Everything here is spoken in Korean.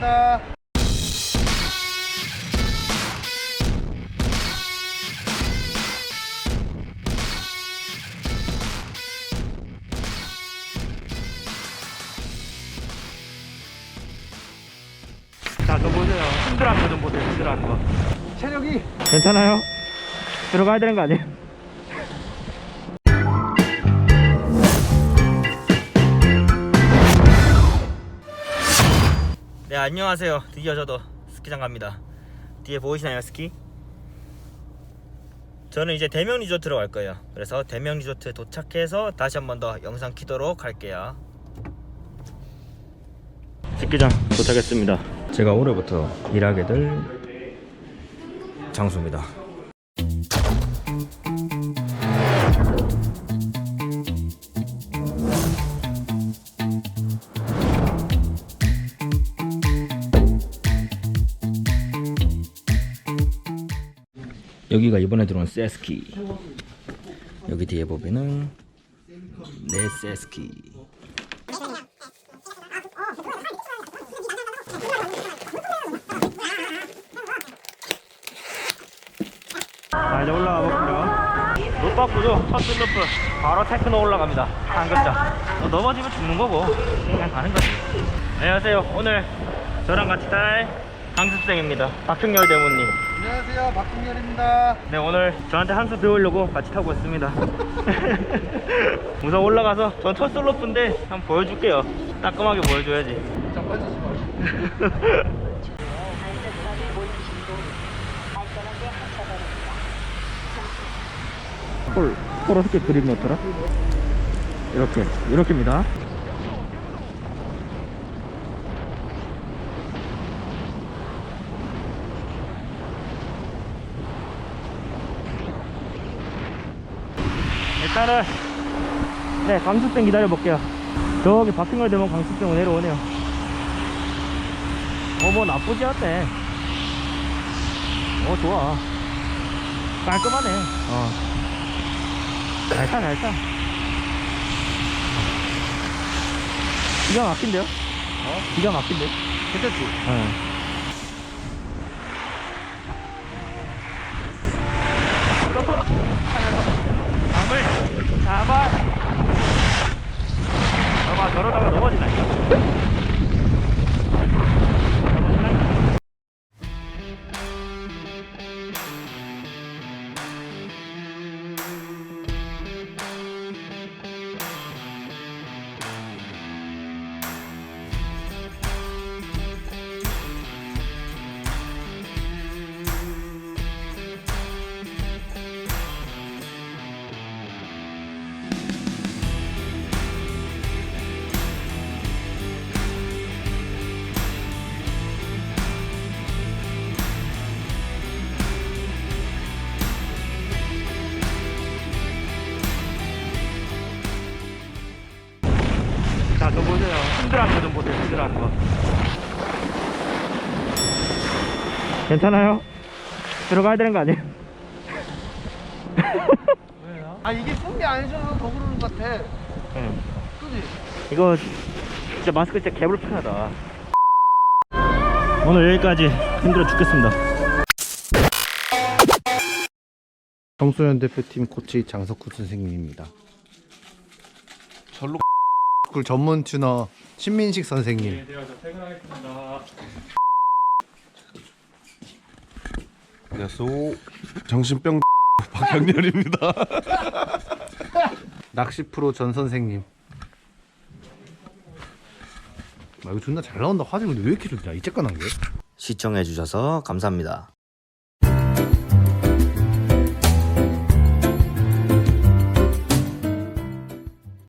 박승열입니다. 자, 저 보세요. 힘들한 거좀 보세요. 힘들한 거. 체력이 괜찮아요? 들어가야 되는 거 아니에요? 네, 안녕하세요. 드디어 저도 스키장 갑니다. 뒤에 보이시나요, 스키? 저는 이제 대명 리조트로 갈 거예요. 그래서 대명 리조트 도착해서 다시 한 번 더 영상 키도록 할게요. 스키장 도착했습니다. 제가 올해부터 일하게 될 장소입니다. 여기가 이번에 들어온 세스키. 여기 뒤에 보면은 내 세스키. 자 이제 올라가 볼게요 노빠꾸죠 첫 슬로프 바로 테크노 올라갑니다. 한 글자. 어, 넘어지면 죽는 거고. 그냥 가는 거지. 안녕하세요. 오늘 저랑 같이 탈 강습생입니다. 박승열 대모님 안녕하세요 박승열입니다. 네 오늘 저한테 한 수 배우려고 같이 타고 있습니다 우선 올라가서 전첫 슬로프인데 한번 보여줄게요 따끔하게 보여줘야지 자 빠지지 마시고. 홀, 홀 어떻게 그림 넣더라? 이렇게, 이렇게입니다. 일단은, 네, 강수병 기다려 볼게요. 저기 박승걸 대면 강수병 내려오네요. 어, 뭐 나쁘지 않네. 어, 좋아. 깔끔하네. 어. 잘타 잘타 기가 막힌데요? 어? 기가 막힌데? 괜찮지? 어. 자, 저 보세요. 힘들한 거 좀 보세요. 힘들한 거. 괜찮아요? 들어가야 되는 거 아니에요? 아 이게 뿜이 아니잖아 더 그러는 것 같아. 응. 그지? 이거 진짜 마스크 진짜 개불편하다. 오늘 여기까지 힘들어 죽겠습니다. 청소년 대표팀 코치 장석구 선생님입니다. 절로 꿀 전문 튜너 신민식 선생님. 제가 퇴근하겠습니다. 안녕하세요. 정신병 박영렬입니다. 낚시 프로 전 선생님. 아, 이거 존나 잘 나온다 화질 근데 왜 이렇게 좋냐 이 쬐깐한 게? 시청해주셔서 감사합니다.